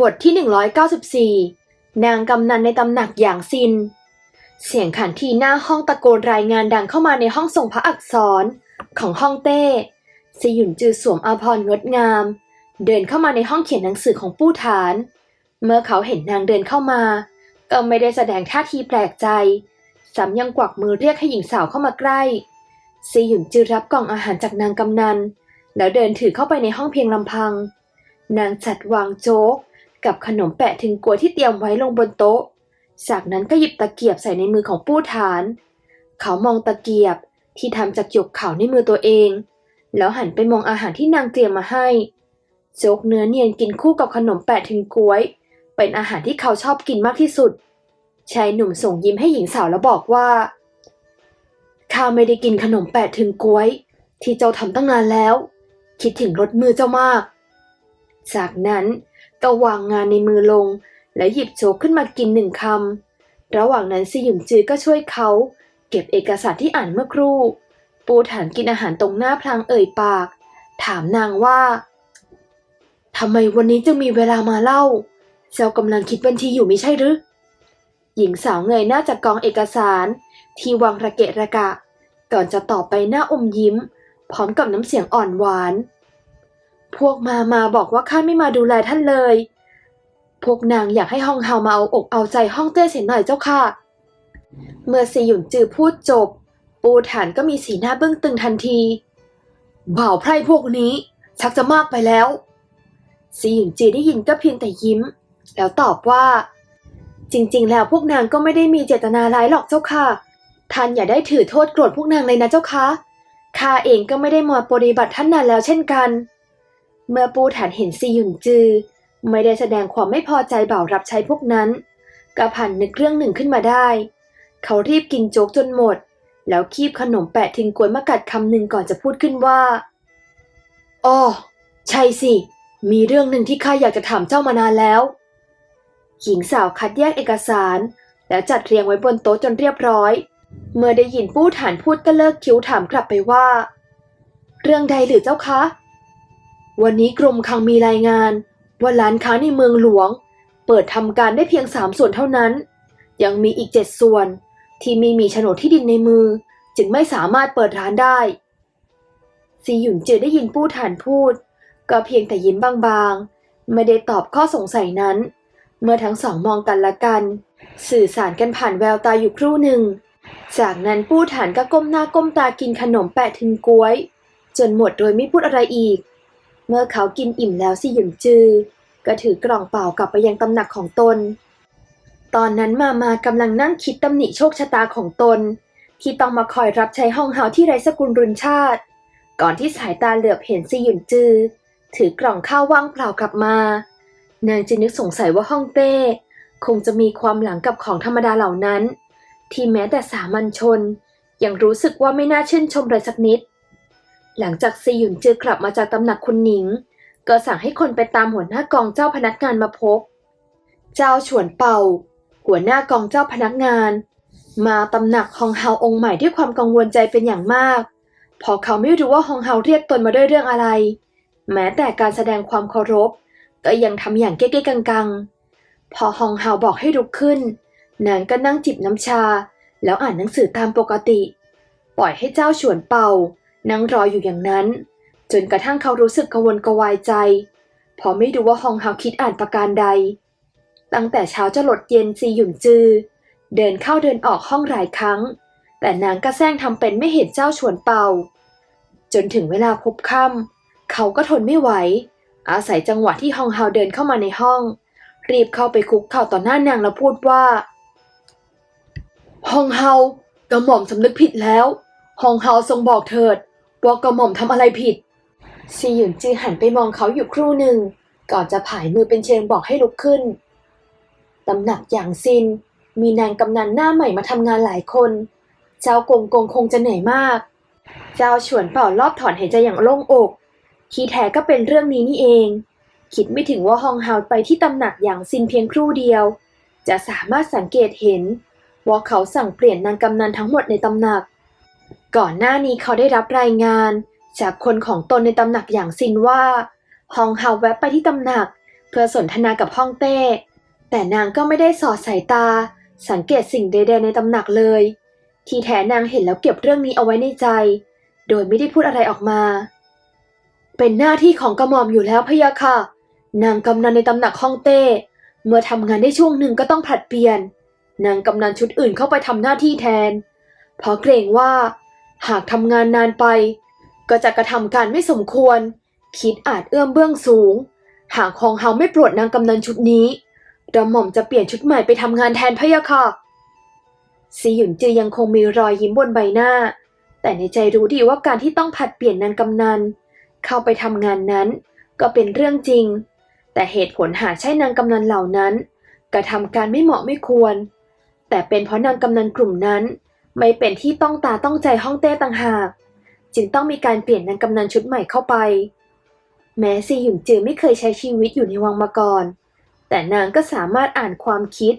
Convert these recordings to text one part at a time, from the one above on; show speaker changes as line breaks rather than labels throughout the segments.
บทที่ 194 นางกำนันในตำหนักอย่างซิน เสียงขันทีหน้าห้องตะโกนรายงานดังเข้ามาในห้องส่งพระอักษรของห้องเต้สหยุนจือสวมอาภรณ์งดงาม เดินเข้ามาในห้องเขียนหนังสือของปู้ฐาน เมื่อเขาเห็นนางเดินเข้ามา ก็ไม่ได้แสดงท่าทีแปลกใจซ้ำยังกวักมือเรียกให้หญิงสาวเข้ามาใกล้ซหยุนจือรับกล่องอาหารจากนางกำนัน แล้วเดินถือเข้าไปในห้องเพียงลำพัง นางจัดวางโจ๊ก กับขนมแปะถึงกล้วยที่เตรียมไว้ลงบนโต๊ะ จากนั้นก็หยิบตะเกียบใส่ในมือของปู้ฐาน เขามองตะเกียบที่ทำจากหยกขาวในมือตัวเอง แล้วหันไปมองอาหารที่นางเตรียมมาให้โจ๊กเนื้อเนียนกินคู่กับขนมแปะถึงกล้วย เป็นอาหารที่เขาชอบกินมากที่สุด ชายหนุ่มส่งยิ้มให้หญิงสาวแล้วบอกว่าข้าไม่ได้กินขนมแปะถึงกล้วย ที่เจ้าทำตั้งนานแล้ว คิดถึงรสมือเจ้ามาก จากนั้น ก็วางงานในมือลง และหยิบโจ๊กขึ้นมากินหนึ่งคำ ระหว่างนั้นซิหยุนจือก็ช่วยเขา เก็บเอกสารที่อ่านเมื่อครู่ ปูฐานกินอาหารตรงหน้าพลางเอ่ยปาก ถามนางว่าทำไมวันนี้จึงมีเวลามาเล่า เจ้ากำลังคิดบัญชีอยู่ไม่ใช่หรือ หญิงสาวเงยหน้าจากกองเอกสาร ที่วางระเกะระกะ ก่อนจะตอบไปหน้าอมยิ้ม พร้อมกับน้ำเสียงอ่อนหวาน พวกมามาบอกว่าข้าไม่มาดูแลท่านเลย พวกนางอยากให้ห้องเฮามาเอาอกเอาใจห้องเต้เสียหน่อยเจ้าค่ะ เมื่อซีหยุนจือพูดจบ ปูฐานก็มีสีหน้าเบื้องตึงทันที บ่าวไพร่พวกนี้ ชักจะมากไปแล้ว ซีหยุนจือได้ยินก็เพียงแต่ยิ้ม แล้วตอบว่า จริง ๆ แล้วพวกนางก็ไม่ได้มีเจตนาร้ายหรอกเจ้าค่ะท่านอย่าได้ถือโทษโกรธพวกนางเลยนะเจ้าคะข้าเองก็ไม่ได้มาปฏิบัติท่านนานแล้วเช่นกัน เมื่อปูฐานเห็นซีหยุนจือ ไม่ได้แสดงความไม่พอใจบ่าวรับใช้พวกนั้นก็ผันนึกเรื่องหนึ่งขึ้นมาได้ เขารีบกินโจ๊กจนหมด แล้วคีบขนมแปะทิ้งกล้วยมากัดคำหนึ่งก่อนจะพูดขึ้นว่าอ๋อใช่สิ มีเรื่องหนึ่งที่ข้าอยากจะถามเจ้ามานานแล้ว หญิงสาวคัดแยกเอกสาร แล้วจัดเรียงไว้บนโต๊ะจนเรียบร้อย เมื่อได้ยินปู้ฐานพูดก็เลิกคิ้วถามกลับไปว่า เรื่องใดหรือเจ้าคะ วันนี้กรมคลังมีรายงานว่าร้านค้าในเมืองหลวง เปิดทำการได้เพียงสามส่วนเท่านั้น ยังมีอีกเจ็ดส่วน ที่ไม่มีโฉนดที่ดินในมือ จึงไม่สามารถเปิดร้านได้ซีหยุนเจอได้ยินปู้ฐานพูด ก็เพียงแต่ยิ้มบางๆ ไม่ได้ตอบข้อสงสัยนั้น เมื่อทั้งสองมองกันละกัน สื่อสารกันผ่านแววตาอยู่ครู่หนึ่ง จากนั้นปู้ฐานก็ก้มหน้าก้มตากินขนมแปะถึงกล้วย จนหมดโดยไม่พูดอะไรอีก เมื่อเขากินอิ่มแล้วสิหยุนจือ ก็ถือกล่องเปล่ากลับไปยังตำหนักของตน ตอนนั้นมามากำลังนั่งคิดตำหนิโชคชะตาของตน ที่ต้องมาคอยรับใช้ห้องเฮาที่ไร้สกุลรุนชาติ ก่อนที่สายตาเหลือบเห็นสิหยุนจือ ถือกล่องข้าวว่างเปล่ากลับมานางจึงนึกสงสัยว่าห้องเต้ คงจะมีความหลังกับของธรรมดาเหล่านั้น ที่แม้แต่สามัญชน ยังรู้สึกว่าไม่น่าชื่นชมเลยสักนิด หลังจากซีหยุนจือกลับมาจากตำหนักคุณหนิง ก็สั่งให้คนไปตามหัวหน้ากองเจ้าพนักงานมาพบ เจ้าฉวนเป่า หัวหน้ากองเจ้าพนักงาน มาตำหนักฮองเฮาองค์ใหม่ด้วยความกังวลใจเป็นอย่างมาก พอเขาไม่รู้ว่าฮองเฮาเรียกตนมาด้วยเรื่องอะไร แม้แต่การแสดงความเคารพ ก็ยังทำอย่างเก๊ๆกังๆ พอฮองเฮาบอกให้ลุกขึ้น นางก็นั่งจิบน้ำชา แล้วอ่านหนังสือตามปกติ ปล่อยให้เจ้าฉวนเป่า นั่งรออยู่อย่างนั้น จนกระทั่งเขารู้สึกกังวลกวายใจเพราะไม่รู้ว่าฮองเฮาคิดอ่านประการใด ตั้งแต่เช้าจะหลดเย็นซีหยุ่นจือ เดินเข้าเดินออกห้องหลายครั้ง แต่นางก็แซงทำเป็นไม่เห็นเจ้าฉวนเป่า จนถึงเวลาพบค่ำเขาก็ทนไม่ไหว อาศัยจังหวะที่ฮองเฮาเดินเข้ามาในห้อง รีบเข้าไปคุกเข่าต่อหน้านางแล้วพูดว่าฮองเฮากระหม่อมสำนึกผิดแล้ว ฮองเฮาทรงบอกเถิด ว่ากระหม่อมทำอะไรผิดซีหยุนจือหันไปมองเขาอยู่ครู่หนึ่ง ก่อนจะผายมือเป็นเชิงบอกให้ลุกขึ้นตำหนักอย่างซิน มีนางกำนันหน้าใหม่มาทำงานหลายคน เจ้ากงกงคงจะเหนื่อยมาก เจ้าฉวนเป่ารอบถอนหายใจอย่างโล่งอก ที่แท้ก็เป็นเรื่องนี้นี่เอง คิดไม่ถึงว่าฮองเฮาไปที่ตำหนักอย่างซินเพียงครู่เดียว จะสามารถสังเกตเห็น ว่าเขาสั่งเปลี่ยนนางกำนันทั้งหมดในตำหนัก ก่อนหน้านี้เขาได้รับรายงาน จากคนของตนในตำหนักอย่างซินว่า ฮองเฮาแวะไปที่ตำหนัก เพื่อสนทนากับฮ่องเต้ แต่นางก็ไม่ได้สอดสายตา สังเกตสิ่งใดๆในตำหนักเลย ที่แท้นางเห็นแล้วเก็บเรื่องนี้เอาไว้ในใจ โดยไม่ได้พูดอะไรออกมา เป็นหน้าที่ของกระหม่อมอยู่แล้วพะยะค่ะ นางกำนันในตำหนักฮ่องเต้ เมื่อทำงานได้ช่วงหนึ่งก็ต้องผลัดเปลี่ยน นางกำนันชุดอื่นเข้าไปทำหน้าที่แทน เพราะเกรงว่า หากทำงานนานไป ก็จะกระทำการไม่สมควร คิดอาจเอื้อมเบื้องสูง หากคองเฮาไม่โปรดนางกำนันชุดนี้กระหม่อมจะเปลี่ยนชุดใหม่ไปทำงานแทนพะยะค่ะซีหยุนจือยังคงมีรอยยิ้มบนใบหน้า แต่ในใจรู้ดีว่าการที่ต้องผัดเปลี่ยนนางกำนัน เข้าไปทำงานนั้น ก็เป็นเรื่องจริง แต่เหตุผลหาใช่นางกำนันเหล่านั้น กระทำการไม่เหมาะไม่ควร แต่เป็นเพราะนางกำนันกลุ่มนั้น ไม่เป็นที่ต้องตาต้องใจห้องเต้ต่างหาก จึงต้องมีการเปลี่ยนนางกำนันชุดใหม่เข้าไป แม้ซีหยุนจือไม่เคยใช้ชีวิตอยู่ในวังมาก่อน แต่นางก็สามารถอ่านความคิด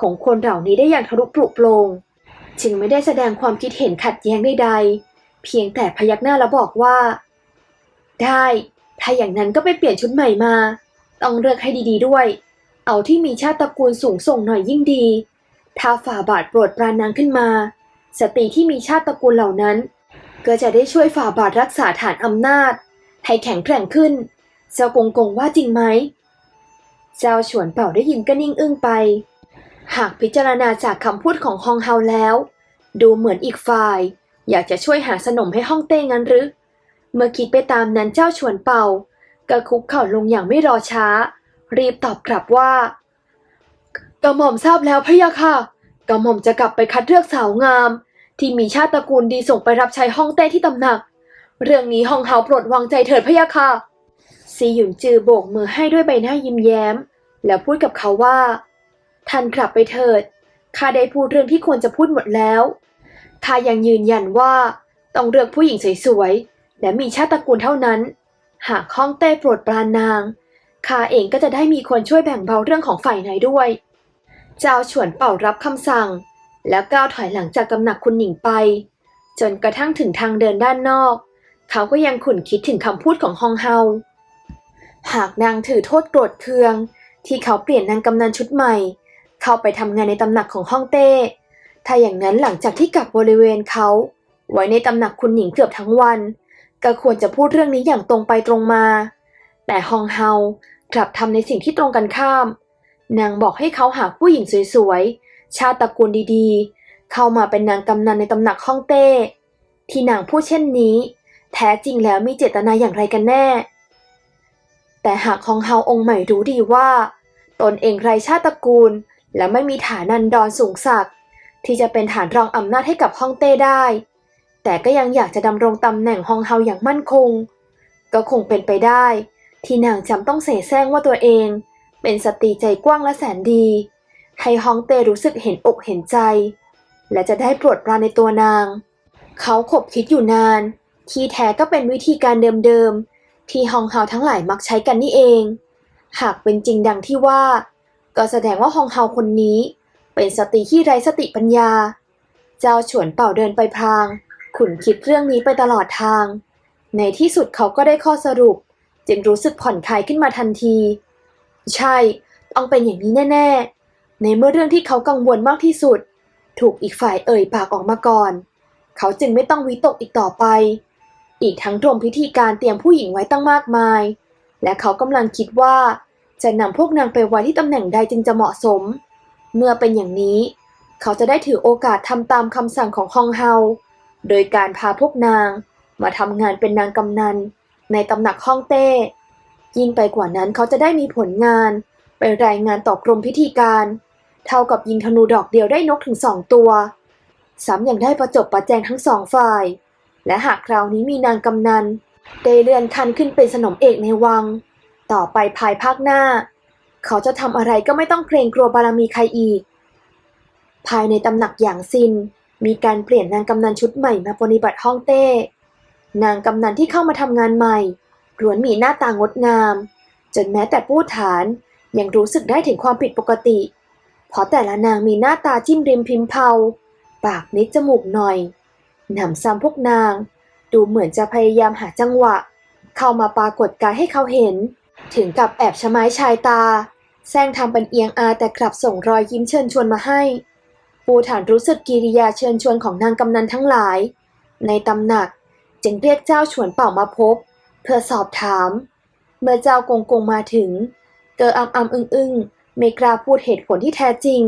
ของคนเหล่านี้ได้อย่างทะลุปลุกโปรงจึงไม่ได้แสดงความคิดเห็นขัดแย้งใดๆ เพียงแต่พยักหน้าแล้วบอกว่า ได้ ถ้าอย่างนั้นก็ไปเปลี่ยนชุดใหม่มา ต้องเลือกให้ดีๆด้วย เอาที่มีชาติตระกูลสูงส่งหน่อยยิ่งดี ถ้าฝ่าบาทโปรดปรานนางขึ้นมา สตรีที่มีชาติตระกูลเหล่านั้น ก็จะได้ช่วยฝ่าบาทรักษาฐานอำนาจ ให้แข็งแกร่งขึ้น เจ้ากงกงว่าจริงไหม เจ้าฉวนเป่าได้ยินก็นิ่งอึ้งไป หากพิจารณาจากคำพูดของฮองเฮาแล้ว ดูเหมือนอีกฝ่าย อยากจะช่วยหาสนมให้ห้องเต้งั้นหรือ เมื่อคิดไปตามนั้นเจ้าฉวนเป่าก็คุกเข่าลงอย่างไม่รอช้า รีบตอบกลับว่ากระหม่อมทราบแล้วพะยะค่ะ กระหม่อมจะกลับไปคัดเลือกสาวงาม ที่มีชาติตระกูลดีส่งไปรับใช้ห้องเต้ที่ตำหนัก เรื่องนี้ห้องเฮาโปรดวางใจเถิดพะยะค่ะซีหยุนจือโบกมือให้ด้วยใบหน้ายิ้มแย้ม แล้วพูดกับเขาว่า ท่านกลับไปเถิดข้าได้พูดเรื่องที่ควรจะพูดหมดแล้วข้ายังยืนยันว่าต้องเลือกผู้หญิงสวยๆและมีชาติตระกูลเท่านั้น หากห้องเต้โปรดปรานนางข้าเองก็จะได้มีคนช่วยแบ่งเบาเรื่องของฝ่ายไหนด้วย เจ้าฉวนเป่ารับคำสั่ง แล้วก้าวถอยหลังจากกำหนักคุณหญิงไป จนกระทั่งถึงทางเดินด้านนอก เขาก็ยังขุนคิดถึงคำพูดของฮองเฮา หากนางถือโทษโกรธเคือง ที่เขาเปลี่ยนนางกำนันชุดใหม่ เข้าไปทำงานในตำหนักของฮ่องเต้ ถ้าอย่างนั้นหลังจากที่กักบริเวณเขา ไว้ในตำหนักคุณหญิงเกือบทั้งวัน ก็ควรจะพูดเรื่องนี้อย่างตรงไปตรงมา แต่ฮองเฮากลับทำในสิ่งที่ตรงกันข้าม นางบอกให้เขาหาผู้หญิงสวยๆ ชาติตระกูลดีๆ เข้ามาเป็นนางกำนันในตำหนักฮ่องเต้ ที่นางพูดเช่นนี้ แท้จริงแล้วมีเจตนาอย่างไรกันแน่ แต่หากฮองเฮาองค์ใหม่รู้ดีว่า ตนเองไรชาติตระกูล และไม่มีฐานันดรสูงศักที่จะเป็นฐานรองอำนาจให้กับฮ่องเต้ได้ แต่ก็ยังอยากจะดำรงตำแหน่งฮองเฮาอย่างมั่นคง ก็คงเป็นไปได้ ที่นางจำต้องเสแสร้งว่าตัวเอง เป็นสตรีใจกว้างและแสนดี ให้ฮองเต้รู้สึกเห็นอกเห็นใจ และจะได้โปรดปรานในตัวนาง เขาขบคิดอยู่นาน ที่แท้ก็เป็นวิธีการเดิมๆ ที่ฮองเฮาทั้งหลายมักใช้กันนี่เอง หากเป็นจริงดังที่ว่า ก็แสดงว่าฮองเฮาคนนี้ เป็นสตรีที่ไร้สติปัญญา เจ้าฉวนเป่าเดินไปพลาง ขุนคิดเรื่องนี้ไปตลอดทาง ในที่สุดเขาก็ได้ข้อสรุป จึงรู้สึกผ่อนคลายขึ้นมาทันที ใช่ ต้องเป็นอย่างนี้แน่ ๆ ในเมื่อเรื่องที่เขากังวลมากที่สุด ถูกอีกฝ่ายเอ่ยปากออกมาก่อน เขาจึงไม่ต้องวิตกอีกต่อไป อีกทั้งรวมพิธีการเตรียมผู้หญิงไว้ตั้งมากมาย และเขากำลังคิดว่าจะนำพวกนางไปไว้ที่ตำแหน่งใดจึงจะเหมาะสม เมื่อเป็นอย่างนี้ เขาจะได้ถือโอกาสทำตามคำสั่งของฮองเฮา โดยการพาพวกนางมาทำงานเป็นนางกำนัน ในตำหนักฮ่องเต้ ยิ่งไปกว่านั้นเขาจะได้มีผลงาน ไปรายงานต่อกรมพิธีการ เท่ากับยิงธนูดอกเดียวได้นกถึงสองตัวซ้ำยังได้ประจบประแจงทั้งสองฝ่าย และหากคราวนี้มีนางกำนันได้เลื่อนขันขึ้นเป็นสนมเอกในวัง ต่อไปภายภาคหน้า เขาจะทำอะไรก็ไม่ต้องเกรงกลัวบารมีใครอีก ภายในตำหนักอย่างซินมีการเปลี่ยนนางกำนันชุดใหม่มาปฏิบัติห้องเต้ นางกำนันที่เข้ามาทำงานใหม่ ล้วนมีหน้าตางดงาม จนแม้แต่ผู้ฐานยังรู้สึกได้ถึงความผิดปกติ เพราะแต่ละนางมีหน้าตาจิ้มริมพิมพ์เผาปากนิดจมูกหน่อยหนำซ้ำพวกนาง ดูเหมือนจะพยายามหาจังหวะ เข้ามาปรากฏกายให้เขาเห็น ถึงกับแอบชะไม้ชายตาแซงทำเป็นเอียงอาแต่กลับส่งรอยยิ้มเชิญชวนมาให้ ปูฐานรู้สึกกิริยาเชิญชวนของนางกำนันทั้งหลาย ในตำหนักจึงเรียกเจ้าฉวนเป่ามาพบ เพื่อสอบถาม เมื่อเจ้ากงกงมาถึงเกออัมอัมอึ้งอึ้งไม่กล้าพูดเหตุผลที่แท้จริง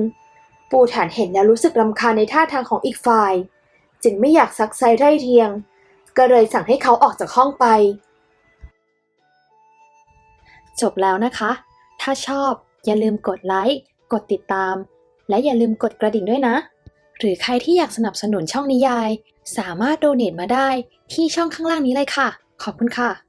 ปูฐานเห็นแล้วรู้สึกรำคาญในท่าทางของอีกฝ่าย จึงไม่อยากซักไซไร่เทียง ก็เลยสั่งให้เขาออกจากห้องไป จบแล้วนะคะ ถ้าชอบอย่าลืมกดไลค์กดติดตาม และอย่าลืมกดกระดิ่งด้วยนะ หรือใครที่อยากสนับสนุนช่องนิยาย สามารถโดเนทมาได้ที่ช่องข้างล่างนี้เลยค่ะ ขอบคุณค่ะ